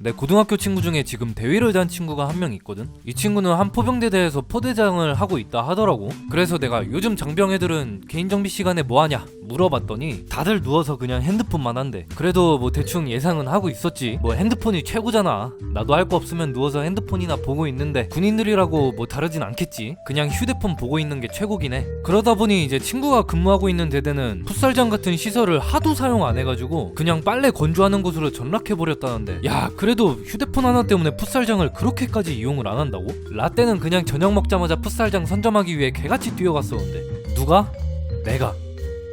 내 고등학교 친구 중에 지금 대위를 단 친구가 한 명 있거든. 이 친구는 한 포병대대에서 포대장을 하고 있다 하더라고. 그래서 내가 요즘 장병 애들은 개인 정비 시간에 뭐 하냐 물어봤더니 다들 누워서 그냥 핸드폰만 한대. 그래도 뭐 대충 예상은 하고 있었지. 뭐 핸드폰이 최고잖아. 나도 할 거 없으면 누워서 핸드폰이나 보고 있는데 군인들이라고 뭐 다르진 않겠지. 그냥 휴대폰 보고 있는 게 최고긴 해. 그러다 보니 이제 친구가 근무하고 있는 대대는 풋살장 같은 시설을 하도 사용 안 해가지고 그냥 빨래 건조하는 곳으로 전락해 버렸다는데. 야 그래도 휴대폰 하나 때문에 풋살장을 그렇게까지 이용을 안 한다고? 라떼는 그냥 저녁 먹자마자 풋살장 선점하기 위해 개같이 뛰어갔었는데. 누가? 내가.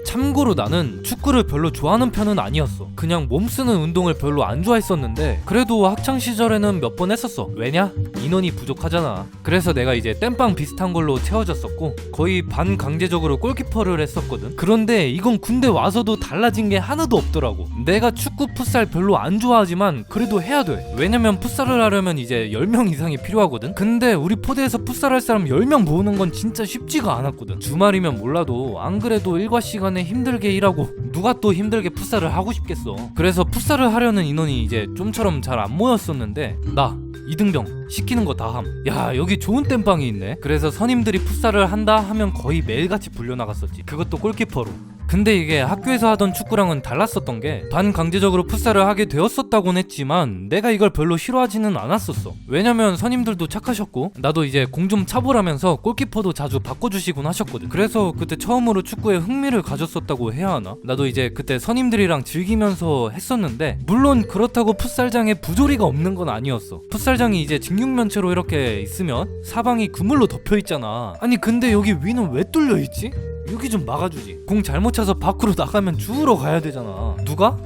참고로 나는 축구를 별로 좋아하는 편은 아니었어. 그냥 몸 쓰는 운동을 별로 안 좋아했었는데 그래도 학창 시절에는 몇 번 했었어. 왜냐? 인원이 부족하잖아. 그래서 내가 이제 땜빵 비슷한 걸로 채워졌었고 거의 반강제적으로 골키퍼를 했었거든. 그런데 이건 군대 와서도 달라진 게 하나도 없더라고. 내가 축구 풋살 별로 안 좋아하지만 그래도 해야 돼. 왜냐면 풋살을 하려면 이제 10명 이상이 필요하거든. 근데 우리 포대에서 풋살할 사람 10명 모으는 건 진짜 쉽지가 않았거든. 주말이면 몰라도 안 그래도 일과 시간 에 힘들게 일하고 누가 또 힘들게 풋살을 하고 싶겠어. 그래서 풋살을 하려는 인원이 이제 좀처럼 잘 안 모였었는데 나 이등병 시키는 거 다 함. 야 여기 좋은 땜빵이 있네. 그래서 선임들이 풋살을 한다 하면 거의 매일같이 불려 나갔었지. 그것도 골키퍼로. 근데 이게 학교에서 하던 축구랑은 달랐었던 게 반강제적으로 풋살을 하게 되었었다곤 했지만 내가 이걸 별로 싫어하지는 않았었어. 왜냐면 선임들도 착하셨고 나도 이제 공 좀 차보라면서 골키퍼도 자주 바꿔주시곤 하셨거든. 그래서 그때 처음으로 축구에 흥미를 가졌었다고 해야 하나? 나도 이제 그때 선임들이랑 즐기면서 했었는데 물론 그렇다고 풋살장에 부조리가 없는 건 아니었어. 풋살장이 이제 직육면체로 이렇게 있으면 사방이 그물로 덮여 있잖아. 아니 근데 여기 위는 왜 뚫려 있지? 여기 좀 막아주지. 공 잘못 차서 밖으로 나가면 주우러 가야 되잖아. 누가?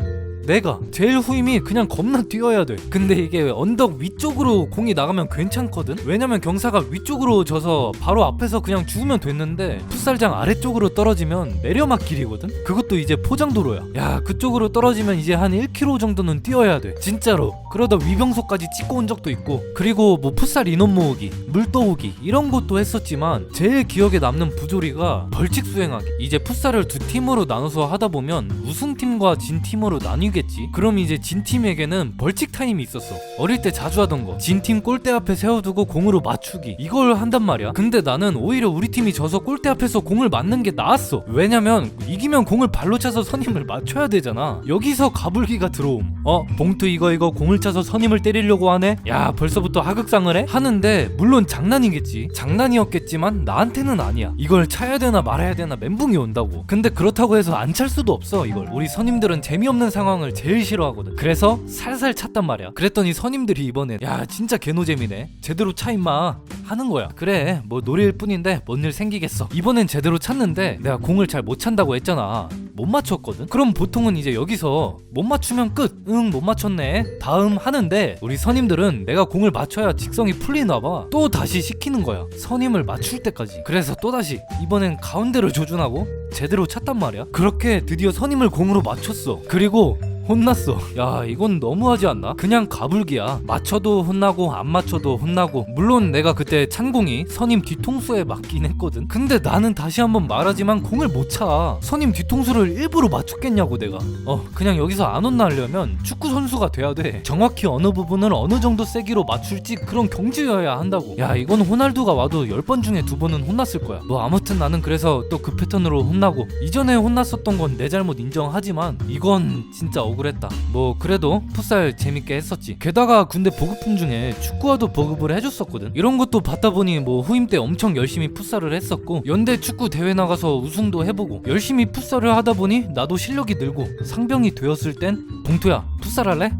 내가 제일 후임이 그냥 겁나 뛰어야 돼. 근데 이게 언덕 위쪽으로 공이 나가면 괜찮거든. 왜냐면 경사가 위쪽으로 져서 바로 앞에서 그냥 주우면 됐는데 풋살장 아래쪽으로 떨어지면 내려막 길이거든. 그것도 이제 포장도로야. 야 그쪽으로 떨어지면 이제 한 1km 정도는 뛰어야 돼. 진짜로. 그러다 위병소까지 찍고 온 적도 있고. 그리고 뭐 풋살 인원 모으기, 물 떠오기 이런 것도 했었지만 제일 기억에 남는 부조리가 벌칙 수행하기. 이제 풋살을 두 팀으로 나눠서 하다 보면 우승팀과 진 팀으로 나뉘 겠지. 그럼 이제 진 팀에게는 벌칙 타임이 있었어. 어릴 때 자주 하던 거. 진 팀 골대 앞에 세워두고 공으로 맞추기. 이걸 한단 말이야. 근데 나는 오히려 우리 팀이 져서 골대 앞에서 공을 맞는 게 나았어. 왜냐면 이기면 공을 발로 차서 선임을 맞춰야 되잖아. 여기서 가불기가 들어옴. 어, 봉투 이거 이거 공을 차서 선임을 때리려고 하네. 야, 벌써부터 하극상을 해? 하는데 물론 장난이겠지. 장난이었겠지만 나한테는 아니야. 이걸 차야 되나 말아야 되나 멘붕이 온다고. 근데 그렇다고 해서 안 찰 수도 없어. 이걸. 우리 선임들은 재미없는 상황을 제일 싫어하거든. 그래서 살살 찼단 말이야. 그랬더니 선임들이 이번에 야 진짜 개노잼이네. 제대로 차 임마 하는 거야. 그래 뭐 놀이일 뿐인데 뭔 일 생기겠어. 이번엔 제대로 찼는데 내가 공을 잘 못 찬다고 했잖아. 못 맞췄거든. 그럼 보통은 이제 여기서 못 맞추면 끝. 응 못 맞췄네. 다음 하는데 우리 선임들은 내가 공을 맞춰야 직성이 풀리나 봐. 또 다시 시키는 거야. 선임을 맞출 때까지. 그래서 또 다시 이번엔 가운데를 조준하고 제대로 찼단 말이야. 그렇게 드디어 선임을 공으로 맞췄어. 그리고 혼났어. 야, 이건 너무하지 않나? 그냥 가불기야. 맞춰도 혼나고 안 맞춰도 혼나고. 물론 내가 그때 찬 공이 선임 뒤통수에 맞긴 했거든. 근데 나는 다시 한번 말하지만 공을 못 차. 선임 뒤통수를 일부러 맞췄겠냐고 내가. 어, 그냥 여기서 안 혼나려면 축구 선수가 돼야 돼. 정확히 어느 부분을 어느 정도 세기로 맞출지 그런 경지여야 한다고. 야, 이건 호날두가 와도 10번 중에 두 번은 혼났을 거야. 뭐 아무튼 나는 그래서 또 그 패턴으로 혼나고 이전에 혼났었던 건 내 잘못 인정하지만 이건 진짜 억울 했다. 뭐 그래도 풋살 재밌게 했었지. 게다가 군대 보급품 중에 축구화도 보급을 해줬었거든. 이런 것도 받다 보니 뭐 후임 때 엄청 열심히 풋살을 했었고 연대 축구 대회 나가서 우승도 해보고 열심히 풋살을 하다 보니 나도 실력이 늘고 상병이 되었을 땐 봉투야 풋살 할래?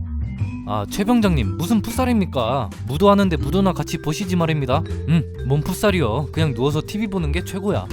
아 최 병장님 무슨 풋살입니까? 무도하는데 무도나 같이 보시지 말입니다. 응, 뭔 풋살이요. 그냥 누워서 TV 보는 게 최고야.